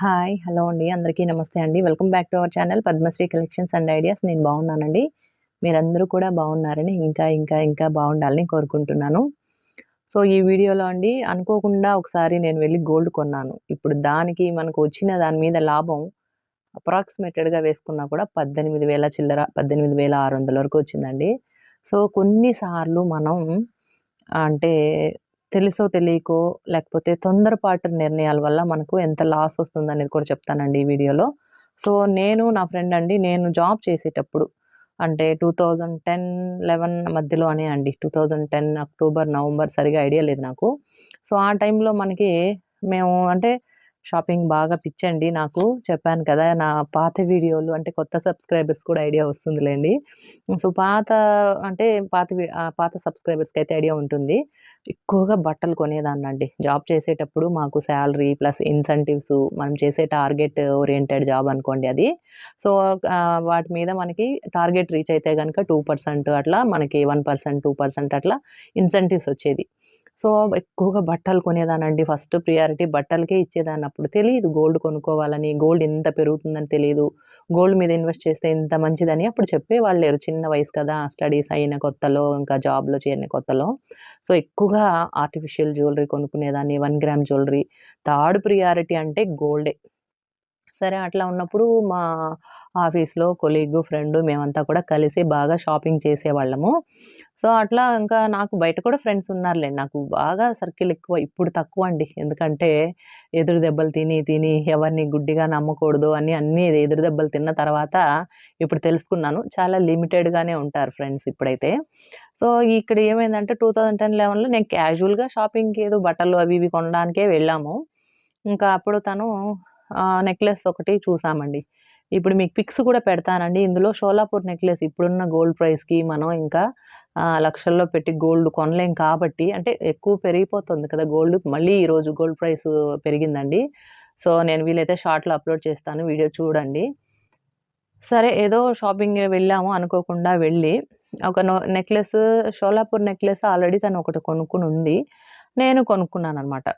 Hi hello అండి. అందరికీ నమస్తే అండి. Welcome back to our channel Padmasri collections and ideas. నేను బాగున్నానండి. మీరందరూ కూడా బాగున్నారని ఇంకా ఇంకా ఇంకా బాగుండాలని కోరుకుంటున్నాను. సో ఈ వీడియోలో అండి అనుకోకుండా ఒకసారి నేను వెళ్ళి గోల్డ్ కొన్నాను. ఇప్పుడు దానికి మనకు వచ్చిన దాని మీద లాభం అప్రాక్సిమేటెడ్గా వేసుకున్నా కూడా పద్దెనిమిది వేల చిల్లర పద్దెనిమిది వేల ఆరు వందల వరకు వచ్చిందండి. సో కొన్నిసార్లు మనం అంటే తెలుసో తెలియకో లేకపోతే తొందరపాటు నిర్ణయాల వల్ల మనకు ఎంత లాస్ వస్తుంది అనేది కూడా చెప్తానండి ఈ వీడియోలో. సో నేను నా ఫ్రెండ్ అండి నేను జాబ్ చేసేటప్పుడు అంటే టూ థౌజండ్ టెన్ లెవెన్ మధ్యలో అనే అండి two thousand ten October November సరిగా ఐడియా లేదు నాకు. సో ఆ టైంలో మనకి మేము అంటే షాపింగ్ బాగా పిచ్చండి నాకు చెప్పాను కదా నా పాత వీడియోలు అంటే కొత్త సబ్స్క్రైబర్స్ కూడా ఐడియా వస్తుందిలేండి. సో పాత అంటే పాత పాత సబ్స్క్రైబర్స్కి అయితే ఐడియా ఉంటుంది. ఎక్కువగా బట్టలు కొనేదాన్నండి. జాబ్ చేసేటప్పుడు మాకు శాలరీ ప్లస్ ఇన్సెంటివ్స్ మనం చేసే టార్గెట్ ఓరియంటెడ్ జాబ్ అనుకోండి అది. సో వాటి మీద మనకి టార్గెట్ రీచ్ అయితే కనుక టూ పర్సెంట్ అట్లా మనకి వన్ పర్సెంట్ టూ పర్సెంట్ అట్లా ఇన్సెంటివ్స్ వచ్చేది. సో ఎక్కువగా బట్టలు కొనేదానండి ఫస్ట్ ప్రియారిటీ బట్టలకే ఇచ్చేదాన్ని అప్పుడు తెలియదు గోల్డ్ కొనుక్కోవాలని గోల్డ్ ఎంత పెరుగుతుందని తెలియదు గోల్డ్ మీద ఇన్వెస్ట్ చేస్తే ఇంత మంచిదని అప్పుడు చెప్పేవాళ్ళు లేరు చిన్న వయసు కదా స్టడీస్ అయిన కొత్తలో ఇంకా జాబ్లో చేరిన కొత్తలో. సో ఎక్కువగా artificial jewellery కొనుక్కునేదాన్ని one gram jewellery. Third priority అంటే గోల్డే. సరే అట్లా ఉన్నప్పుడు మా ఆఫీస్లో కొలీగ్ ఫ్రెండ్ మేమంతా కూడా కలిసి బాగా షాపింగ్ చేసేవాళ్ళము. సో అట్లా ఇంకా నాకు బయట కూడా ఫ్రెండ్స్ ఉన్నారులేండి నాకు బాగా సర్కిల్ ఎక్కువ ఇప్పుడు తక్కువ అండి. ఎందుకంటే ఎదురు దెబ్బలు తిని తిని ఎవరిని గుడ్డిగా నమ్మకూడదు అని అన్నీ ఎదురు దెబ్బలు తిన్న తర్వాత ఇప్పుడు తెలుసుకున్నాను. చాలా లిమిటెడ్గానే ఉంటారు ఫ్రెండ్స్ ఇప్పుడైతే. సో ఇక్కడ ఏమైందంటే టూ థౌజండ్ టెన్ లెవెన్లో నేను క్యాజువల్గా షాపింగ్కి ఏదో బట్టలు అవి ఇవి కొనడానికే వెళ్ళాము. ఇంకా అప్పుడు తను నెక్లెస్ ఒకటి చూసామండి. ఇప్పుడు మీకు పిక్స్ కూడా పెడతానండి. ఇందులో షోలాపూర్ నెక్లెస్ ఇప్పుడున్న గోల్డ్ ప్రైస్కి మనం ఇంకా లక్షల్లో పెట్టి గోల్డ్ కొనలేం కాబట్టి అంటే ఎక్కువ పెరిగిపోతుంది కదా గోల్డ్. మళ్ళీ ఈరోజు గోల్డ్ ప్రైస్ పెరిగిందండి. సో నేను వీలైతే షార్ట్లో అప్లోడ్ చేస్తాను. వీడియో చూడండి. సరే ఏదో షాపింగ్ వెళ్ళాము అనుకోకుండా వెళ్ళి ఒక no necklace Sholapur necklace already తను ఒకటి కొనుక్కుని ఉంది నేను కొనుక్కున్నాను అనమాట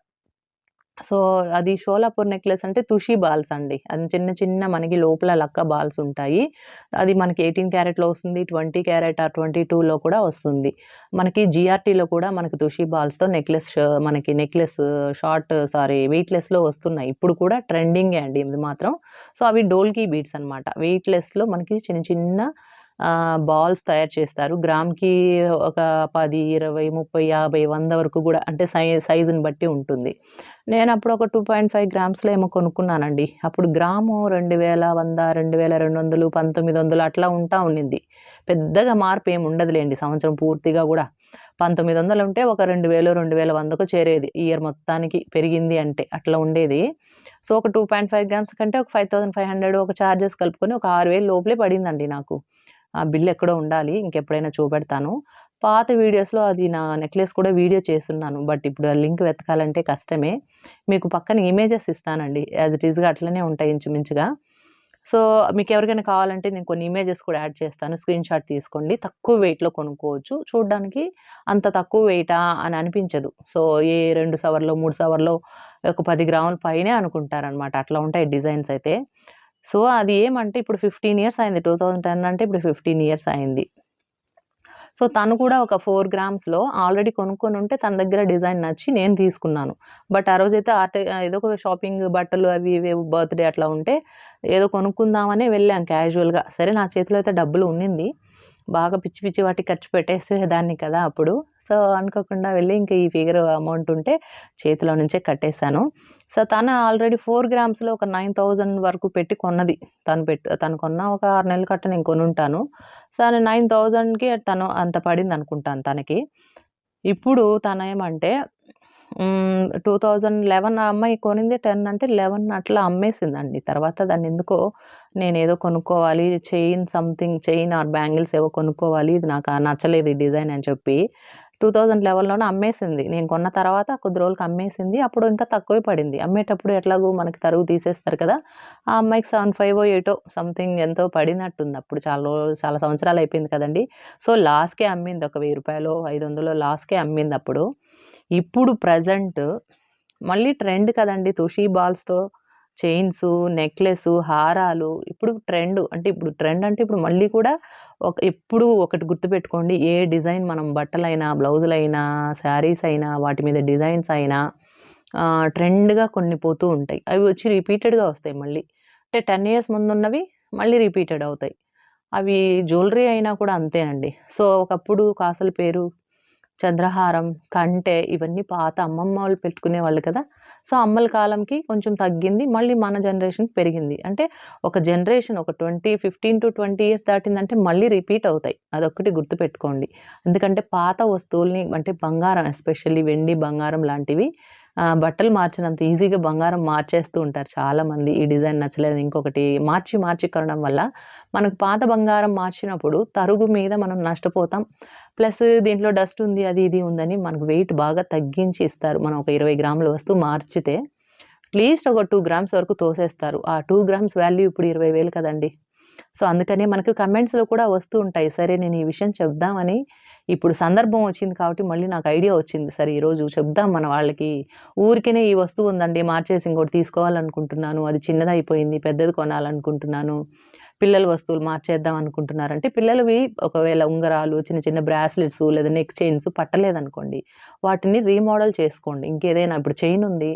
సో అది షోలాపూర్ నెక్లెస్ అంటే తుషి బాల్స్ అండి. అది చిన్న చిన్న మనకి లోపల లక్క బాల్స్ ఉంటాయి. అది మనకి ఎయిటీన్ క్యారెట్లో వస్తుంది ట్వంటీ క్యారెట్ ఆ ట్వంటీ టూలో కూడా వస్తుంది. మనకి జిఆర్టీలో కూడా మనకి తుషి బాల్స్తో నెక్లెస్ మనకి నెక్లెస్ షార్ట్ సారీ వెయిట్లెస్లో వస్తున్నాయి. ఇప్పుడు కూడా ట్రెండింగే అండి ఇది మాత్రం. సో అవి డోల్కీ బీట్స్ అనమాట వెయిట్లెస్లో మనకి చిన్న చిన్న బాల్స్ తయారు చేస్తారు. గ్రామ్కి ఒక పది ఇరవై ముప్పై యాభై వంద వరకు కూడా అంటే సై సైజుని బట్టి ఉంటుంది. నేను అప్పుడు ఒక టూ పాయింట్ ఫైవ్ గ్రామ్స్లో ఏమో కొనుక్కున్నానండి. అప్పుడు గ్రాము రెండు వేల వంద రెండు వేల రెండు వందలు పంతొమ్మిది వందలు అట్లా ఉంటా ఉండింది. పెద్దగా మార్పు ఏమి ఉండదులేండి సంవత్సరం పూర్తిగా కూడా. పంతొమ్మిది వందలు ఉంటే ఒక రెండు వేలు రెండు వేల వందకు చేరేది. ఇయర్ మొత్తానికి పెరిగింది అంటే అట్లా ఉండేది. సో ఒక టూ పాయింట్ ఫైవ్ గ్రామ్స్ కంటే ఒక ఫైవ్ థౌసండ్ ఫైవ్ హండ్రెడ్ ఒక ఛార్జెస్ కలుపుకొని ఒక ఆరు వేలు లోపలే పడిందండి నాకు. ఆ బిల్ ఎక్కడో ఉండాలి ఇంకెప్పుడైనా చూపెడతాను. పాత వీడియోస్లో అది నా నెక్లెస్ కూడా వీడియో చేస్తున్నాను బట్ ఇప్పుడు ఆ లింక్ వెతకాలంటే కష్టమే. మీకు పక్కన ఇమేజెస్ ఇస్తానండి యాజ్ ఇట్ ఈజ్గా అట్లనే ఉంటాయి ఇంచుమించుగా. సో మీకు ఎవరికైనా కావాలంటే నేను కొన్ని ఇమేజెస్ కూడా యాడ్ చేస్తాను స్క్రీన్ షాట్ తీసుకోండి. తక్కువ వెయిట్లో కొనుక్కోవచ్చు చూడడానికి అంత తక్కువ వెయిటా అని అనిపించదు. సో ఏ రెండు సవర్లో మూడు సవర్లో ఒక పది గ్రాముల పైనే అనుకుంటారనమాట అట్లా ఉంటాయి డిజైన్స్ అయితే. సో అది ఏమంటే ఇప్పుడు ఫిఫ్టీన్ ఇయర్స్ అయింది టూ థౌజండ్ టెన్ అంటే ఇప్పుడు ఫిఫ్టీన్ ఇయర్స్ అయింది. సో తను కూడా ఒక ఫోర్ గ్రామ్స్లో ఆల్రెడీ కొనుక్కొని ఉంటే తన దగ్గర డిజైన్ నచ్చి నేను తీసుకున్నాను. బట్ ఆ రోజైతే ఆర్ట్ ఏదో ఒక షాపింగ్ బట్టలు అవి ఇవి బర్త్డే అట్లా ఉంటే ఏదో కొనుక్కుందామనే వెళ్ళాం క్యాజువల్గా సరే నా చేతిలో అయితే డబ్బులు ఉండింది బాగా పిచ్చి పిచ్చి వాటికి ఖర్చు పెట్టేసేదాన్ని కదా అప్పుడు. సో అనుకోకుండా వెళ్ళి ఇంకా ఈ ఫిగర్ అమౌంట్ ఉంటే చేతిలో నుంచే కట్టేశాను. సో తను ఆల్రెడీ ఫోర్ గ్రామ్స్లో ఒక నైన్ థౌజండ్ వరకు పెట్టి కొన్నది. తను పెట్టి తను కొన్న ఒక ఆరు నెలల కట్ట నేను కొనుంటాను. సో నైన్ థౌజండ్కి తను అంత పడింది అనుకుంటాను తనకి. ఇప్పుడు తను ఏమంటే టూ థౌజండ్ లెవెన్ అమ్మాయి కొనింది టెన్ అంటే లెవెన్ అట్లా అమ్మేసిందండి. తర్వాత దాన్ని ఎందుకో నేను ఏదో కొనుక్కోవాలి chain something chain or bangles ఏవో కొనుక్కోవాలి ఇది నాకు నచ్చలేదు ఈ డిజైన్ అని చెప్పి టూ థౌజండ్ లెవెన్లోనే అమ్మేసింది. నేను కొన్న తర్వాత కొద్ది రోజులకి అమ్మేసింది. అప్పుడు ఇంకా తక్కువే పడింది. అమ్మేటప్పుడు ఎట్లాగో మనకి తరుగు తీసేస్తారు కదా ఆ అమ్మాయికి సెవెన్ ఫైవ్ ఎయిటో సంథింగ్ ఎంతో పడినట్టుంది. అప్పుడు చాలా చాలా సంవత్సరాలు అయిపోయింది కదండి. సో లాస్కే అమ్మింది. ఒక వెయ్యి రూపాయలు ఐదు వందలు లాస్కే అమ్మింది అప్పుడు. ఇప్పుడు ప్రజెంట్ మళ్ళీ ట్రెండ్ కదండి. తుషి బాల్స్తో చైన్స్, నెక్లెస్, హారాలు ఇప్పుడు ట్రెండ్ అంటే ఇప్పుడు ట్రెండ్ అంటే ఇప్పుడు మళ్ళీ కూడా ఒక ఎప్పుడు ఒకటి గుర్తుపెట్టుకోండి. ఏ డిజైన్ మనం బట్టలైనా, బ్లౌజులైనా, శారీస్ అయినా, వాటి మీద డిజైన్స్ అయినా ట్రెండ్‌గా కొన్ని పోతూ ఉంటాయి. అవి వచ్చి రిపీటెడ్‌గా వస్తాయి మళ్ళీ. అంటే 10 ఇయర్స్ ముందున్నవి మళ్ళీ రిపీటెడ్ అవుతాయి. అవి జ్యువెలరీ అయినా కూడా అంతేనండి. సో, ఒకప్పుడు కాసుల పేరు, చంద్రహారం, కంటే ఇవన్నీ పాత అమ్మమ్మ వాళ్ళు పెట్టుకునే వాళ్ళు కదా! సో, అమ్మల కాలంకి కొంచెం తగ్గింది. మళ్ళీ మన జనరేషన్ పెరిగింది. అంటే ఒక జనరేషన్ ఒక 20, 15-20 ఇయర్స్ దాటిందంటే మళ్ళీ రిపీట్ అవుతాయి. అదొక్కటి గుర్తుపెట్టుకోండి. ఎందుకంటే పాత వస్తువుల్ని అంటే బంగారం ఎస్పెషల్లీ వెండి, బంగారం లాంటివి బట్టలు మార్చినంత ఈజీగా బంగారం మార్చేస్తూ ఉంటారు చాలామంది. ఈ డిజైన్ నచ్చలేదు ఇంకొకటి మార్చి మార్చి కొనడం వల్ల మనకు పాత బంగారం మార్చినప్పుడు తరుగు మీద మనం నష్టపోతాం. ప్లస్ దీంట్లో డస్ట్ ఉంది, అది ఇది ఉందని మనకు వెయిట్ బాగా తగ్గించి ఇస్తారు. మనం ఒక 20 గ్రాముల వస్తువు మార్చితే అట్‌లీస్ట్ ఒక టూ గ్రామ్స్ వరకు తోసేస్తారు. ఆ టూ గ్రామ్స్ వాల్యూ ఇప్పుడు ఇరవై వేలు కదండీ! సో, అందుకనే మనకు కమెంట్స్‌లో కూడా వస్తూ ఉంటాయి. సరే నేను ఈ విషయం చెప్దామని ఇప్పుడు సందర్భం వచ్చింది కాబట్టి మళ్ళీ నాకు ఐడియా వచ్చింది. సరే ఈరోజు చెప్దాం మన వాళ్ళకి. ఊరికేనే ఈ వస్తువు ఉందండి మార్చేసి ఇంకోటి తీసుకోవాలనుకుంటున్నాను. అది చిన్నదైపోయింది పెద్దది కొనాలనుకుంటున్నాను. పిల్లల వస్తువులు మార్చేద్దాం అనుకుంటున్నారంటే పిల్లలవి ఒకవేళ ఉంగరాలు, చిన్న చిన్న బ్రాస్లెట్స్ లేదా నెక్ చైన్స్ పట్టలేదనుకోండి. వాటిని రీమోడల్ చేసుకోండి. ఇంకేదైనా ఇప్పుడు చైన్ ఉంది.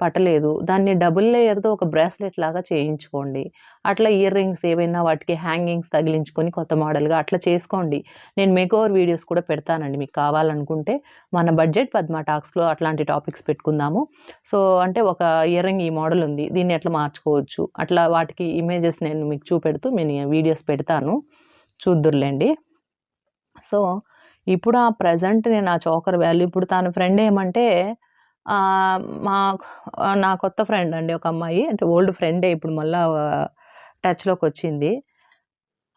పట్టలేదు. దాన్ని డబుల్ లేయర్‌తో ఒక బ్రాస్లెట్ లాగా చేయించుకోండి. అట్లా ఇయర్ రింగ్స్ ఏవైనా వాటికి హ్యాంగింగ్స్ తగిలించుకొని కొత్త మోడల్‌గా అట్లా చేసుకోండి. నేను మేకోవర్ వీడియోస్ కూడా పెడతానండి. మీకు కావాలనుకుంటే మన బడ్జెట్ పద్మ టాక్స్‌లో అట్లాంటి టాపిక్స్ పెట్టుకుందాము. సో, అంటే ఒక ఇయర్ రింగ్ ఈ మోడల్ ఉంది. దీన్ని ఎట్లా మార్చుకోవచ్చు. అట్లా వాటికి ఇమేజెస్ నేను మీకు చూపెడుతూ నేను వీడియోస్ పెడతాను. చూద్దురులేండి సో, ఇప్పుడు ఆ ప్రెజెంట్ నేను ఆ చోకర్ వాల్యూ ఇప్పుడు తన ఫ్రెండ్ ఏమంటే మా నా కొత్త ఫ్రెండ్ అండి ఒక అమ్మాయి. అంటే ఓల్డ్ ఫ్రెండే ఇప్పుడు మళ్ళా టచ్‌లోకొచ్చింది.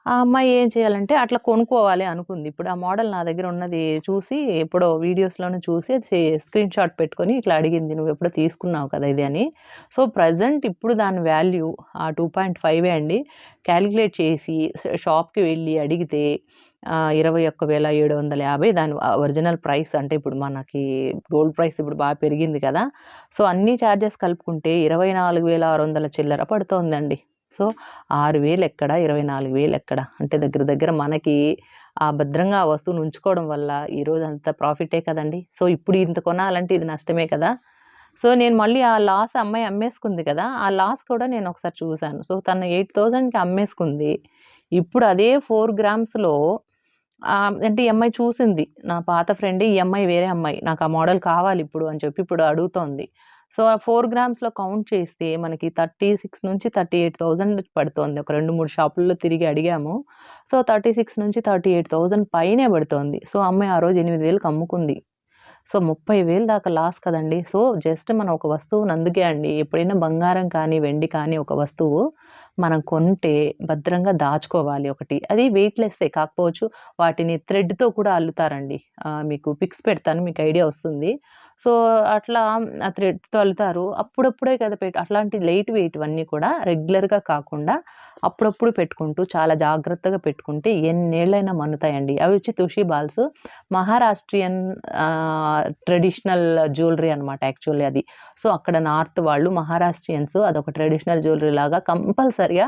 ఆ అమ్మాయి ఏం చేయాలంటే అట్లా కొనుక్కోవాలి అనుకుంది. ఇప్పుడు ఆ మోడల్ నా దగ్గర ఉన్నది చూసి ఎప్పుడో వీడియోస్‌లోనే చూసి అది స్క్రీన్ షాట్ పెట్టుకొని ఇట్లా అడిగింది. నువ్వు ఎప్పుడో తీసుకున్నావు కదా! ఇది" అని. సో, ప్రజెంట్ ఇప్పుడు దాని వాల్యూ ఆ 2.5 అండి. క్యాలిక్యులేట్ చేసి షాప్‌కి వెళ్ళి అడిగితే ఇరవై ఒక్కవేల ఏడు వందల యాభై దాని ఒరిజినల్ ప్రైస్ అంటే ఇప్పుడు మనకి గోల్డ్ ప్రైస్ ఇప్పుడు బాగా పెరిగింది కదా! సో, అన్ని చార్జెస్ కలుపుకుంటే 24,600 చిల్లర పడుతోందండి. సో, ఆరు వేలు ఎక్కడ, 24,000 ఎక్కడ అంటే దగ్గర దగ్గర మనకి ఆ భద్రంగా ఆ వస్తువును ఉంచుకోవడం వల్ల ఈరోజు అంత ప్రాఫిటే కదండి సో, ఇప్పుడు ఇంత కొనాలంటే ఇది నష్టమే కదా! సో, నేను మళ్ళీ ఆ లాస్ అమ్మాయి అమ్మేసుకుంది కదా! ఆ లాస్ కూడా నేను ఒకసారి చూశాను సో, తను 8,000కి అమ్మేసుకుంది. ఇప్పుడు అదే ఫోర్ గ్రామ్స్‌లో అంటే ఈ అమ్మాయి చూసింది. నా పాత ఫ్రెండ్ ఈ అమ్మాయి వేరే అమ్మాయి. నాకు ఆ మోడల్ కావాలి ఇప్పుడు అని చెప్పి ఇప్పుడు అడుగుతోంది. సో, ఆ ఫోర్ గ్రామ్స్‌లో కౌంట్ చేస్తే మనకి 36,000-38,000 పడుతోంది. ఒక 2, 3 షాపుల్లో తిరిగి అడిగాము. సో, 36,000-38,000 పైనే పడుతోంది. సో, అమ్మాయి ఆ రోజు 8,000కి అమ్ముకుంది. సో, 30,000 దాకా లాస్ కదండి సో, జస్ట్ మనం ఒక వస్తువుని అందుకే అండి ఎప్పుడైనా బంగారం కానీ, వెండి కానీ ఒక వస్తువు మనం కొంటే భద్రంగా దాచుకోవాలి ఒకటి. అది వెయిట్‌లెస్సే కాకపోవచ్చు. వాటిని థ్రెడ్‌తో కూడా అల్లుతారండి. మీకు పిక్స్ పెడతాను మీకు ఐడియా వస్తుంది. సో, అట్లా ఆ థ్రెడ్ తొలుతారు అప్పుడప్పుడే కదా పెట్ అట్లాంటి లైట్ వెయిట్‌వన్నీ కూడా రెగ్యులర్‌గా కాకుండా అప్పుడప్పుడు పెట్టుకుంటూ చాలా జాగ్రత్తగా పెట్టుకుంటే ఎన్నేళ్ళైనా మన్నుతాయండి. అవి వచ్చి Tushi balls Maharashtrian traditional jewellery అనమాట యాక్చువల్లీ అది. సో, అక్కడ నార్త్ వాళ్ళు మహారాష్ట్రియన్స్ అదొక ట్రెడిషనల్ జ్యువెలరీ లాగా కంపల్సరీగా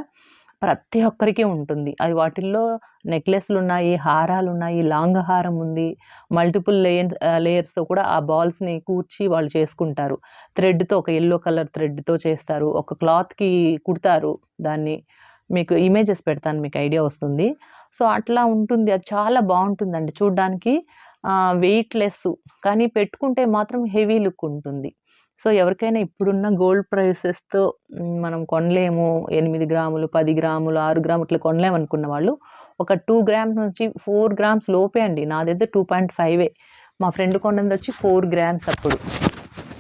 ప్రతి ఒక్కరికి ఉంటుంది. అది వాటిల్లో నెక్లెస్లు ఉన్నాయి హారాలు ఉన్నాయి లాంగ్ హారం ఉంది. మల్టిపుల్ లేయర్స్ లేయర్స్‌తో కూడా ఆ బాల్స్‌ని కూర్చి వాళ్ళు చేసుకుంటారు. థ్రెడ్‌తో ఒక ఎల్లో కలర్ థ్రెడ్‌తో చేస్తారు. ఒక క్లాత్‌కి కుడతారు దాన్ని. మీకు ఇమేజెస్ పెడతాను మీకు ఐడియా వస్తుంది. సో, అట్లా ఉంటుంది. అది చాలా బాగుంటుందండి చూడ్డానికి వెయిట్‌లెస్ కానీ పెట్టుకుంటే మాత్రం హెవీ లుక్ ఉంటుంది. సో, ఎవరికైనా ఇప్పుడున్న గోల్డ్ ప్రైసెస్‌తో మనం కొనలేము ఎనిమిది గ్రాములు, పది గ్రాములు, ఆరు గ్రాములు ఇట్లా కొనలేము అనుకున్న వాళ్ళు ఒక టూ గ్రామ్స్ నుంచి ఫోర్ గ్రామ్స్ లోపే అండి. నాదైతే 2.5 మా ఫ్రెండ్ కొన్నదొచ్చి 4 గ్రామ్స్ అప్పుడు.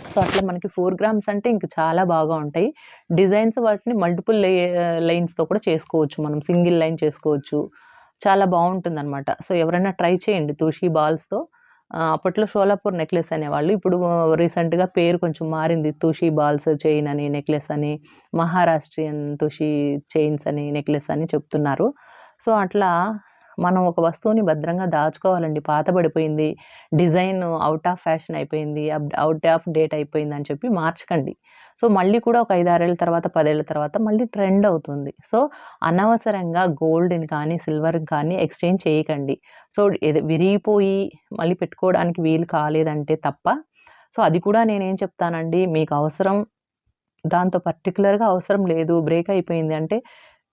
సో, అట్లా మనకి ఫోర్ గ్రామ్స్ అంటే ఇంక చాలా బాగా ఉంటాయి. డిజైన్స్ వాటిని మల్టిపుల్ లే లైన్స్‌తో కూడా చేసుకోవచ్చు. మనం సింగిల్ లైన్ చేసుకోవచ్చు. చాలా బావుంటుందనమాట. సో, ఎవరైనా ట్రై చేయండి తుషి బాల్స్‌తో. అప్పట్లో షోలాపూర్ నెక్లెస్ అనేవాళ్ళు. ఇప్పుడు రీసెంట్‌గా పేరు కొంచెం మారింది. తుషి బాల్స్ చైన్ అని, నెక్లెస్ అని, మహారాష్ట్రియన్ తుషి చైన్స్ అని, నెక్లెస్ అని చెప్తున్నారు. సో, అట్లా మనం ఒక వస్తువుని భద్రంగా దాచుకోవాలండి పాతబడిపోయింది డిజైన్ అవుట్ ఆఫ్ ఫ్యాషన్ అయిపోయింది అవుట్ ఆఫ్ డేట్ అయిపోయింది అని చెప్పి మార్చకండి సో మళ్ళీ కూడా ఒక ఐదు తర్వాత పదేళ్ళ తర్వాత మళ్ళీ ట్రెండ్ అవుతుంది. సో అనవసరంగా గోల్డ్ని కానీ సిల్వర్ని కానీ ఎక్స్చేంజ్ చేయకండి. సో విరిగిపోయి మళ్ళీ పెట్టుకోవడానికి వీలు కాలేదంటే తప్ప సో అది కూడా నేనేం చెప్తానండి మీకు అవసరం దాంతో పర్టికులర్గా అవసరం లేదు బ్రేక్ అయిపోయింది అంటే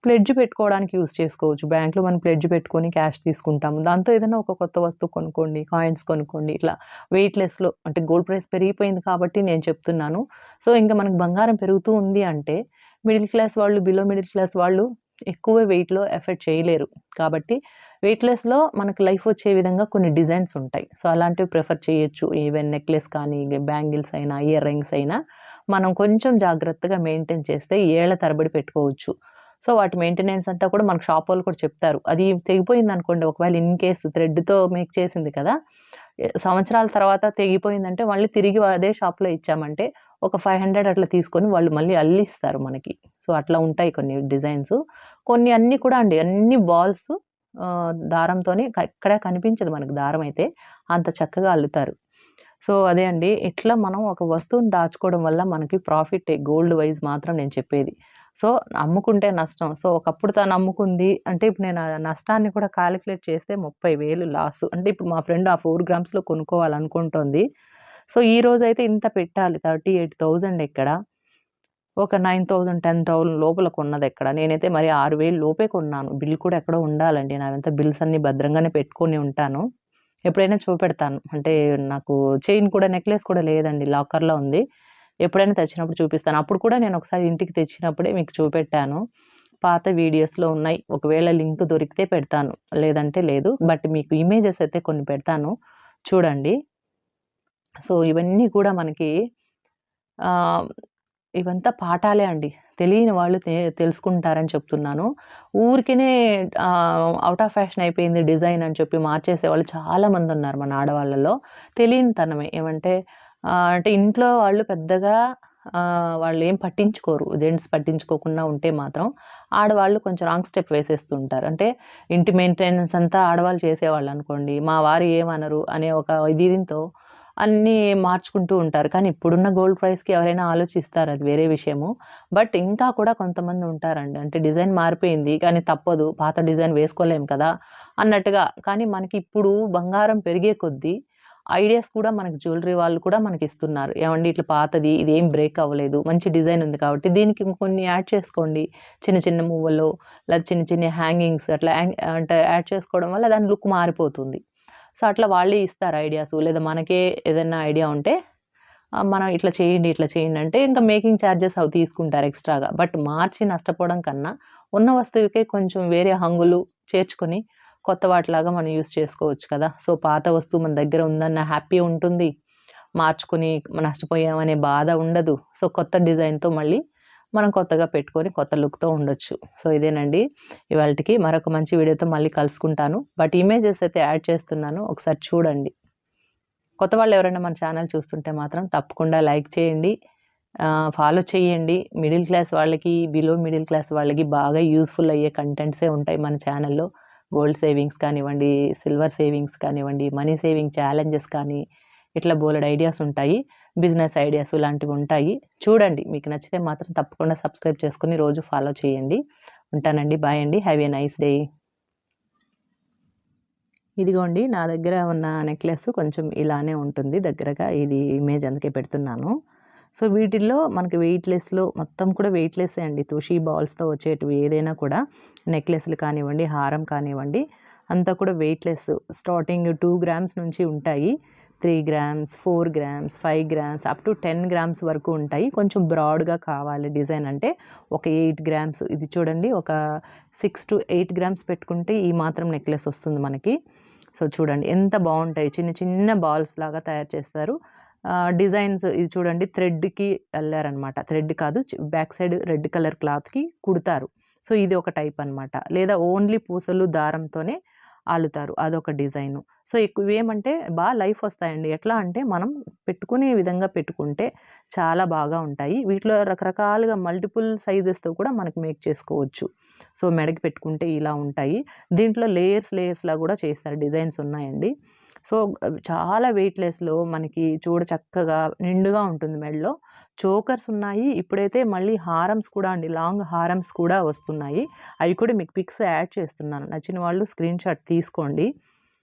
ప్లెడ్జ్ పెట్టుకోవడానికి యూస్ చేసుకోవచ్చు. బ్యాంక్లో మనం ప్లెడ్జ్ పెట్టుకొని క్యాష్ తీసుకుంటాము. దాంతో ఏదైనా ఒక కొత్త వస్తువు కొనుక్కోండి కాయిన్స్ కొనుక్కోండి. ఇట్లా వెయిట్లెస్లో అంటే గోల్డ్ ప్రైస్ పెరిగిపోయింది కాబట్టి నేను చెప్తున్నాను. సో ఇంకా మనకు బంగారం పెరుగుతూ ఉంది అంటే మిడిల్ క్లాస్ వాళ్ళు బిలో మిడిల్ క్లాస్ వాళ్ళు ఎక్కువ వెయిట్లో ఎఫెక్ట్ చేయలేరు. కాబట్టి వెయిట్లెస్లో మనకు లైఫ్ వచ్చే విధంగా కొన్ని డిజైన్స్ ఉంటాయి. సో అలాంటివి ప్రిఫర్ చేయొచ్చు. ఈవెన్ నెక్లెస్ కానీ బ్యాంగిల్స్ అయినా ఇయర్ రింగ్స్ అయినా మనం కొంచెం జాగ్రత్తగా మెయింటైన్ చేస్తే ఏళ్ళ తరబడి పెట్టుకోవచ్చు. సో వాటి మెయింటెనెన్స్ అంతా కూడా మనకు షాప్ వాళ్ళు కూడా చెప్తారు. అది తెగిపోయింది అనుకోండి ఒకవేళ ఇన్ కేసు థ్రెడ్తో మేక్ చేసింది కదా సంవత్సరాల తర్వాత తెగిపోయిందంటే మళ్ళీ తిరిగి అదే షాప్లో ఇచ్చామంటే ఒక ఫైవ్ హండ్రెడ్ అట్లా తీసుకొని వాళ్ళు మళ్ళీ అల్లిస్తారు మనకి. సో అట్లా ఉంటాయి కొన్ని డిజైన్స్ కొన్ని అన్నీ కూడా అండి అన్ని బాల్స్ దారంతోనే ఎక్కడా కనిపించదు మనకు దారం అయితే అంత చక్కగా అల్లుతారు. సో అదే అండి ఇట్లా మనం ఒక వస్తువుని దాచుకోవడం వల్ల మనకి ప్రాఫిట్ గోల్డ్ వైజ్ మాత్రం నేను చెప్పేది. సో అమ్ముకుంటే నష్టం. సో ఒకప్పుడు తను అమ్ముకుంది అంటే ఇప్పుడు నేను ఆ నష్టాన్ని కూడా కాలిక్యులేట్ చేస్తే ముప్పై వేలు లాస్. అంటే ఇప్పుడు మా ఫ్రెండ్ ఆ ఫోర్ గ్రామ్స్లో కొనుక్కోవాలనుకుంటుంది. సో ఈ రోజు అయితే ఇంత పెట్టాలి. థర్టీ ఎయిట్ థౌజండ్ ఎక్కడ? ఒక నైన్ థౌజండ్ టెన్ థౌజండ్ లోపల కొన్నది ఎక్కడ? నేనైతే మరి ఆరు వేలు లోపే కొన్నాను. బిల్ కూడా ఎక్కడో ఉండాలండి. నావంతా బిల్స్ అన్ని భద్రంగానే పెట్టుకొని ఉంటాను. ఎప్పుడైనా చూపెడతాను. అంటే నాకు చైన్ కూడా నెక్లెస్ కూడా లేదండి. లాకర్లో ఉంది. ఎప్పుడైనా తెచ్చినప్పుడు చూపిస్తాను. అప్పుడు కూడా నేను ఒకసారి ఇంటికి తెచ్చినప్పుడే మీకు చూపెట్టాను. పాత వీడియోస్లో ఉన్నాయి. ఒకవేళ లింక్ దొరికితే పెడతాను. లేదంటే లేదు. బట్ మీకు ఇమేజెస్ అయితే కొన్ని పెడతాను. చూడండి. సో ఇవన్నీ కూడా మనకి ఇవంతా పాఠాలే అండి. తెలియని వాళ్ళు తెలుసుకుంటారని చెప్తున్నాను. ఊరికనే అవుట్ ఆఫ్ ఫ్యాషన్ అయిపోయింది డిజైన్ అని చెప్పి మార్చేసే వాళ్ళు చాలామంది ఉన్నారు మన ఆడవాళ్ళలో. తెలియని తనమే ఏమంటే అంటే ఇంట్లో వాళ్ళు పెద్దగా వాళ్ళు ఏం పట్టించుకోరు. జెంట్స్ పట్టించుకోకుండా ఉంటే మాత్రం ఆడవాళ్ళు కొంచెం రాంగ్ స్టెప్ వేసేస్తుంటారు. అంటే ఇంటి మెయింటెనెన్స్ అంతా ఆడవాళ్ళు చేసేవాళ్ళు అనుకోండి మా వారు ఏమనరు అనే ఒక దీంతో అన్నీ మార్చుకుంటూ ఉంటారు. కానీ ఇప్పుడున్న గోల్డ్ ప్రైస్కి ఎవరైనా ఆలోచిస్తారు అది వేరే విషయము. బట్ ఇంకా కూడా కొంతమంది ఉంటారండి. అంటే డిజైన్ మారిపోయింది కానీ తప్పదు పాత డిజైన్ వేసుకోలేము కదా అన్నట్టుగా. కానీ మనకి ఇప్పుడు బంగారం పెరిగే కొద్దీ ఐడియాస్ కూడా మనకి జ్యువెలరీ వాళ్ళు కూడా మనకి ఇస్తున్నారు. ఏమండి ఇట్లా పాతది ఇది ఏం బ్రేక్ అవ్వలేదు మంచి డిజైన్ ఉంది కాబట్టి దీనికి కొన్ని యాడ్ చేసుకోండి. చిన్న చిన్న మువ్వలో లేదా చిన్న చిన్న హ్యాంగింగ్స్ అట్లా అంటే యాడ్ చేసుకోవడం వల్ల దాని లుక్ మారిపోతుంది. సో అట్లా వాళ్ళే ఇస్తారు ఐడియాస్ లేదా మనకే ఏదైనా ఐడియా ఉంటే మనం ఇట్లా చేయండి ఇట్లా చేయండి అంటే ఇంకా మేకింగ్ ఛార్జెస్ అవి తీసుకుంటారు ఎక్స్ట్రాగా. బట్ మార్చి నష్టపోవడం కన్నా ఉన్న వస్తువుకే కొంచెం వేరే హంగులు చేర్చుకొని కొత్త వాటిలాగా మనం యూస్ చేసుకోవచ్చు కదా. సో పాత వస్తువు మన దగ్గర ఉందన్న హ్యాపీ ఉంటుంది. మార్చుకొని నష్టపోయామనే బాధ ఉండదు. సో కొత్త డిజైన్తో మళ్ళీ మనం కొత్తగా పెట్టుకొని కొత్త లుక్తో ఉండొచ్చు. సో ఇదేనండి. ఇవాళకి మరొక మంచి వీడియోతో మళ్ళీ కలుసుకుంటాను. బట్ ఇమేజెస్ అయితే యాడ్ చేస్తున్నాను. ఒకసారి చూడండి. కొత్త వాళ్ళు ఎవరైనా మన ఛానల్ చూస్తుంటే మాత్రం తప్పకుండా లైక్ చేయండి. ఫాలో చేయండి. మిడిల్ క్లాస్ వాళ్ళకి బిలో మిడిల్ క్లాస్ వాళ్ళకి బాగా యూస్ఫుల్ అయ్యే కంటెంట్సే ఉంటాయి మన ఛానల్లో. గోల్డ్ సేవింగ్స్ కానివ్వండి సిల్వర్ సేవింగ్స్ కానివ్వండి మనీ సేవింగ్ ఛాలెంజెస్ కానీ ఇట్లా బోలెడ్ ఐడియాస్ ఉంటాయి బిజినెస్ ఐడియాస్ ఇలాంటివి ఉంటాయి. చూడండి మీకు నచ్చితే మాత్రం తప్పకుండా సబ్స్క్రైబ్ చేసుకుని రోజు ఫాలో చేయండి. ఉంటానండి బాయ్ అండి హ్యావ్ ఏ నైస్ డే. ఇదిగోండి నా దగ్గర ఉన్న నెక్లెస్ కొంచెం ఇలానే ఉంటుంది దగ్గరగా ఇది ఇమేజ్ అందుకే పెడుతున్నాను. సో వీటిల్లో మనకి వెయిట్లెస్లో మొత్తం కూడా వెయిట్లెస్ అండి. తుషీ బాల్స్తో వచ్చేటివి ఏదైనా కూడా నెక్లెస్లు కానివ్వండి హారం కానివ్వండి అంతా కూడా వెయిట్లెస్ స్టార్టింగ్ టూ గ్రామ్స్ నుంచి ఉంటాయి. Three grams four grams five grams up to ten grams వరకు ఉంటాయి. కొంచెం బ్రాడ్గా కావాలి డిజైన్ అంటే ఒక ఎయిట్ గ్రామ్స్. ఇది చూడండి ఒక సిక్స్ టు ఎయిట్ గ్రామ్స్ పెట్టుకుంటే ఈ మాత్రం నెక్లెస్ వస్తుంది మనకి. సో చూడండి ఎంత బాగుంటాయి. చిన్న చిన్న బాల్స్ లాగా తయారు చేస్తారు. డిజైన్స్ ఇది చూడండి థ్రెడ్కి వెళ్ళారనమాట థ్రెడ్ కాదు బ్యాక్ సైడ్ రెడ్ కలర్ క్లాత్కి కుడతారు. సో ఇది ఒక టైప్ అనమాట. లేదా ఓన్లీ పూసలు దారంతోనే అల్లుతారు అదొక డిజైను. సో ఎక్కువ ఏమంటే బాగా లైఫ్ వస్తాయండి. ఎట్లా అంటే మనం పెట్టుకునే విధంగా పెట్టుకుంటే చాలా బాగా ఉంటాయి. వీటిలో రకరకాలుగా మల్టిపుల్ సైజెస్తో కూడా మనకి మేక్ చేసుకోవచ్చు. సో మెడకి పెట్టుకుంటే ఇలా ఉంటాయి. దీంట్లో లేయర్స్ లేయర్స్లా కూడా చేస్తారు. డిజైన్స్ ఉన్నాయండి. సో చాలా వెయిట్లెస్లో మనకి చూడ చక్కగా నిండుగా ఉంటుంది మెడలో. చోకర్స్ ఉన్నాయి. ఇప్పుడైతే మళ్ళీ హారమ్స్ కూడా అండి. లాంగ్ హారమ్స్ కూడా వస్తున్నాయి. అవి కూడా మీకు పిక్స్ యాడ్ చేస్తున్నాను. నచ్చిన వాళ్ళు స్క్రీన్ షాట్ తీసుకోండి.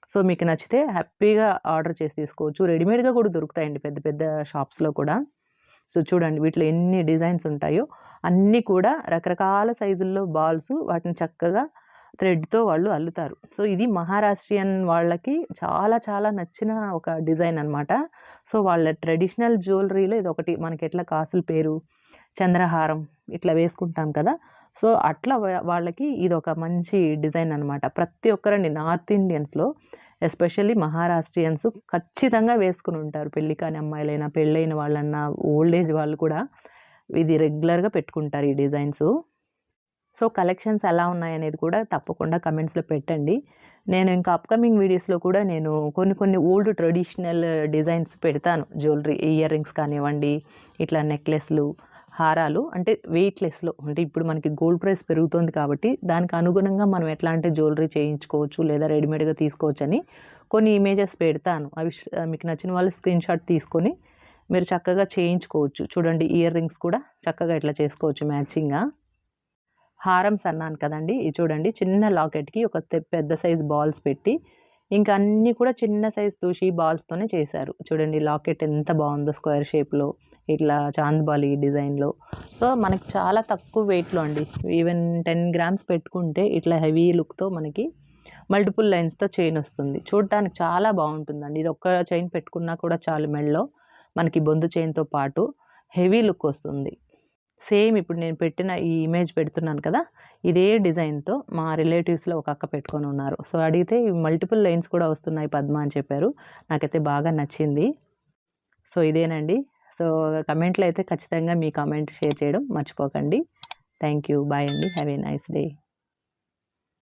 సో మీకు నచ్చితే హ్యాపీగా ఆర్డర్ చేసి తీసుకోవచ్చు. రెడీమేడ్గా కూడా దొరుకుతాయండి పెద్ద పెద్ద షాప్స్లో కూడా. సో చూడండి వీటిలో ఎన్ని డిజైన్స్ ఉంటాయో. అన్నీ కూడా రకరకాల సైజుల్లో బాల్స్ వాటిని చక్కగా థ్రెడ్తో వాళ్ళు అల్లుతారు. సో ఇది మహారాష్ట్రియన్ వాళ్ళకి చాలా చాలా నచ్చిన ఒక డిజైన్ అనమాట సో వాళ్ళ ట్రెడిషనల్ జ్యువెలరీలో ఇది ఒకటి మనకి ఎట్లా కాసుల పేరు చంద్రహారం ఇట్లా వేసుకుంటాం కదా. సో అట్లా వాళ్ళకి ఇది ఒక మంచి డిజైన్ అనమాట ప్రతి ఒక్కరండి నార్త్ ఇండియన్స్లో ఎస్పెషల్లీ మహారాష్ట్రియన్స్ ఖచ్చితంగా వేసుకుని ఉంటారు. పెళ్ళి కాని అమ్మాయిలైనా పెళ్ళైన వాళ్ళన్నా ఓల్డ్ ఏజ్ వాళ్ళు కూడా ఇది రెగ్యులర్గా పెట్టుకుంటారు ఈ డిజైన్స్. సో కలెక్షన్స్ ఎలా ఉన్నాయనేది కూడా తప్పకుండా కమెంట్స్లో పెట్టండి. నేను ఇంకా అప్కమింగ్ వీడియోస్లో కూడా నేను కొన్ని కొన్ని ఓల్డ్ ట్రెడిషనల్ డిజైన్స్ పెడతాను. జ్యువెలరీ ఇయర్ రింగ్స్ కానివ్వండి ఇట్లా నెక్లెస్లు హారాలు అంటే వెయిట్లెస్లో అంటే ఇప్పుడు మనకి గోల్డ్ ప్రైస్ పెరుగుతుంది కాబట్టి దానికి అనుగుణంగా మనం ఎట్లాంటి జ్యువెలరీ చేయించుకోవచ్చు లేదా రెడీమేడ్గా తీసుకోవచ్చు అని కొన్ని ఇమేజెస్ పెడతాను. అవి మీకు నచ్చిన వాళ్ళు స్క్రీన్ షాట్ తీసుకొని మీరు చక్కగా చేయించుకోవచ్చు. చూడండి ఇయర్ రింగ్స్ కూడా చక్కగా ఇట్లా చేసుకోవచ్చు మ్యాచింగ్గా హారమ్స్ అన్నాను కదండి. ఇది చూడండి చిన్న లాకెట్కి ఒక పెద్ద సైజ్ బాల్స్ పెట్టి ఇంకా అన్నీ కూడా చిన్న సైజ్ తూషి బాల్స్తోనే చేశారు. చూడండి లాకెట్ ఎంత బాగుందో స్క్వేర్ షేప్లో ఇట్లా చాంద్బాలి డిజైన్లో. సో మనకి చాలా తక్కువ వెయిట్లో అండి. ఈవెన్ టెన్ గ్రామ్స్ పెట్టుకుంటే ఇట్లా హెవీ లుక్తో మనకి మల్టిపుల్ లైన్స్తో చైన్ వస్తుంది. చూడటానికి చాలా బాగుంటుందండి. ఇది ఒక్క చైన్ పెట్టుకున్నా కూడా చాలు మెడలో మనకి బొందు చైన్తో పాటు హెవీ లుక్ వస్తుంది. సేమ్ ఇప్పుడు నేను పెట్టిన ఈ ఇమేజ్ పెడుతున్నాను కదా ఇదే డిజైన్తో మా రిలేటివ్స్లో ఒక అక్క పెట్టుకొని ఉన్నారు. సో అడిగితే మల్టిపుల్ లైన్స్ కూడా వస్తున్నాయి పద్మ అని చెప్పారు. నాకైతే బాగా నచ్చింది. సో ఇదేనండి. సో కమెంట్లో అయితే ఖచ్చితంగా మీ కామెంట్ షేర్ చేయడం మర్చిపోకండి. థ్యాంక్ యూ బాయ్ అండి. Have a nice day.